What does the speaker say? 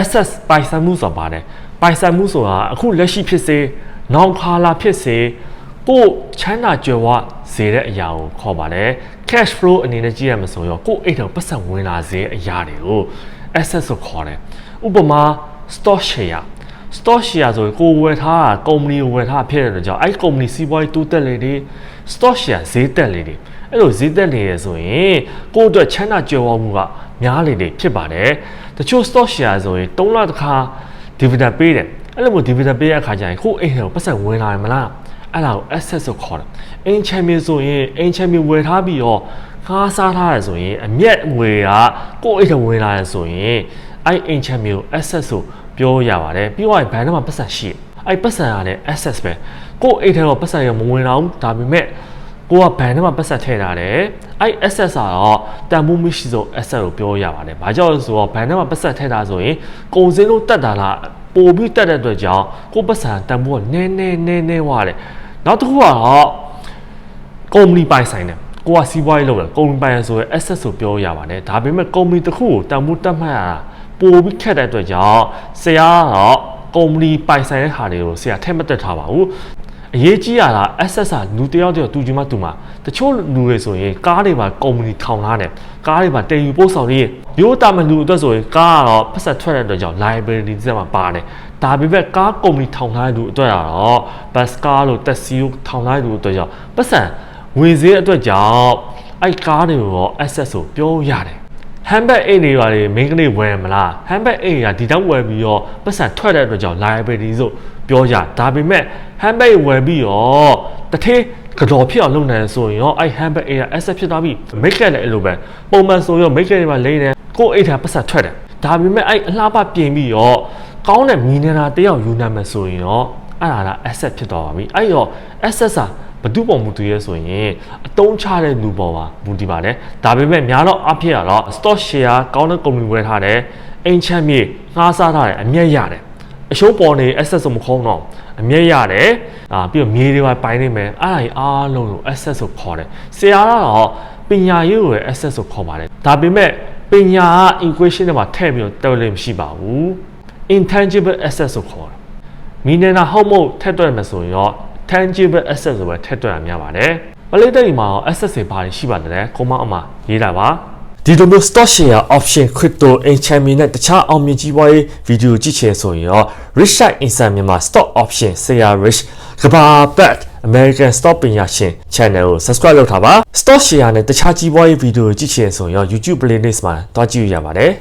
access ပိုင်ဆိုင်မှုဆိုတာပါတယ်ပိုင်ဆိုင်မှုဆိုတာအခုလက်ရှိဖြစ်စေနောက်ခါလာဖြစ်စေကိုယ်ချမ်းသာကြွယ်ဝစေတဲ့အရာကိုခေါ်ပါတယ် cash flow အနေနဲ့ကြည့်ရမှာဆိုရောကိုယ်အိတ်ထောင်ပတ်စံဝင်လာစေအရာတွေကို access ကိုခေါ်တယ်ဥပမာ stock share stock share ဆိုရင်ကိုယ်ဝယ်ထားတာကုမ္ပဏီကိုဝယ်ထားတာဖြစ်တဲ့အတွက်ကြောင့်အဲ့ဒီကုမ္ပဏီစီးပွားရေးတိုးတက်လေတွေ stock share ဈေးတက်လေတွေအဲ့လိုဈေးတက်နေရဆိုရင်ကိုယ့်အတွက်ချမ်းသာကြွယ်ဝမှုကများလေတွေဖြစ်ပါတယ်တချို့ stock share ဆိုရင်3လတစ်ခါ dividend ပေးတယ်အဲ့လိုမျိုး dividend ပေးရအခါကျရင်ကိုယ့်အိမ်ထဲကိုပတ်စံဝင်လာတယ်မလားအဲ့ဒါကို asset ဆိုခေါ်တယ်အိမ်ချမ်းမြေဆိုရင်အိမ်ချမ်းမြေဝယ်ထားပြီးတော့ခါးစားထားရဆိုရင်အမျက်ငွေကကိုယ့်အိမ်ထဲဝင်လာရဆိုရင်အဲ့အိမ်ချမ်းမြေကို asset ဆိုပြောရပါတယ်ပြီးတော့ဘဏ်ထဲမှာပတ်စံရှိတယ်အဲ့ပတ်စံရတဲ့ access ပဲကိုယ့်အိတ်ထဲတော့ပတ်စံရမဝင်တော့ဘူးဒါပေမဲ့ကိုကဘဏ်ထဲမှာပတ်စံထည့်ထားတယ်အဲ့ access ကတော့တန်ဖိုးမရှိဆုံး access ကိုပြောရပါတယ်ဘာကြောင့်လဲဆိုတော့ဘဏ်ထဲမှာပတ်စံထည့်ထားဆိုရင်ကုန်စည်လို့တက်တာလားပို့ပြီးတက်တဲ့အတွက်ကြောင့်ကိုပတ်စံတန်ဖိုးကနည်းနည်းနည်းနည်းဝရတယ်နောက်တစ်ခုကတော့ကုမ္ပဏီပိုင်ဆိုင်တယ်ကိုကစီးပွားရေးလုပ်တယ်ကုမ္ပဏီပိုင်ဆိုရင် access ကိုပြောရပါတယ်ဒါပေမဲ့ကုမ္ပဏီတစ်ခုကိုတန်ဖိုးတက်မှတ်ရတာ ပို့ပြီးခက်တဲ့အတွက်ကြောင့်ဆရာကတော့ကုမ္ပဏီပိုင်ဆိုင်တဲ့ဟာတွေကိုဆရာထည့်မတက်ထားပါဘူးအရေးကြီးရတာ access ကလူတယောက်တယောက်တူချင်မှတူမှာတချို့လူတွေဆိုရင်ကားတွေပါကုမ္ပဏီထောင်ထားတယ်ကားတွေပါတည်ယူပို့ဆောင်ရေးရိုးတာမလူအတွက်ဆိုရင်ကားကတော့ပတ်သက်ထွက်တဲ့အတွက်ကြောင့် liability စက်မှာပါတယ်ဒါပေမဲ့ကားကုမ္ပဏီထောင်ထားတဲ့လူအတွက်ကတော့ bus car လို့ taxi လို့ထောင်ထားတဲ့လူအတွက်ကြောင့်ပတ်စံဝင်စေးအတွက်ကြောင့်အဲ့ကားတွေကိုရော access ကိုပြောရတယ် handbag အိတ်တွေပါလေ main ကလေးဝယ်မလား handbag အိတ်ကဒီတော့ဝယ်ပြီးတော့ပတ်စံထွက်တဲ့အတွက်ကြောင့် liability ဆိုပြောကြဒါပေမဲ့ handbag ဝယ်ပြီးတော့တထေးကြော်ဖြစ်အောင်လုပ်နေဆိုရင်ရောအဲ့ handbag အိတ်က asset ဖြစ်သွားပြီ make လည်းအဲ့လိုပဲပုံမှန်ဆိုရော make တွေပါလိမ့်တယ်ကိုယ့်အိတ်ထဲပတ်စံထွက်တယ်ဒါပေမဲ့အဲ့အလှပပြင်ပြီးတော့ကောင်းတဲ့မီနရာတယောက်ယူနိုင်မယ်ဆိုရင်ရောအဲ့ဒါက asset ဖြစ်သွားပါပြီအဲ့တော့ asset စာ ဘဒုပေါ်မူတည်ရဲဆိုရင်အတုံးချတဲ့လူပေါ်ပါမူတည်ပါတယ်ဒါပေမဲ့များတော့အဖြစ်ရတော့ stock share ကောင်းတဲ့ကုမ္ပဏီဝယ်ထားတယ်အိမ်ချမ်းမြေငှားစားထားတယ်အမျက်ရတယ်အရှုံးပေါ်နေ access မခေါင်းတော့အမျက်ရတယ်အာပြီးတော့မြေတွေပါပိုင်းနေမယ်အဲ့ဒါကြီးအားလုံးကို access ကိုခေါ်တယ်ဆရာကတော့ပညာရေးကို access ကိုခေါ်ပါတယ်ဒါပေမဲ့ပညာက equation ထဲမှာထည့်ပြီးတော့တော်လည်းမရှိပါဘူး intangible assets ကိုခေါ်တယ်မီနနာဟုတ်မဟုတ်ထည့်တွက်မယ်ဆိုရင်တော့ tangible asset ဆိုပဲထည့်တွက်ရများပါတယ်ပလိတဲ့ဒီမှာရော asset တွေဘာတွေရှိပါလဲကွန်မအမရေးတာပါဒီလိုမျိုး stock share option crypto enchantment နဲ့တခြားအောင်မြင်ကြီးပွားရေးဗီဒီယိုကြည့်ချင်ဆိုရင်ရော rich side insight မြန်မာ stock option share rich ကဘာပတ် American Stock ပညာရှင် channel ကို subscribe လုပ်ထားပါ stock share နဲ့တခြားကြီးပွားရေးဗီဒီယိုကြည့်ချင်ဆိုရင်ရော YouTube playlist မှာတွားကြည့်ရပါတယ်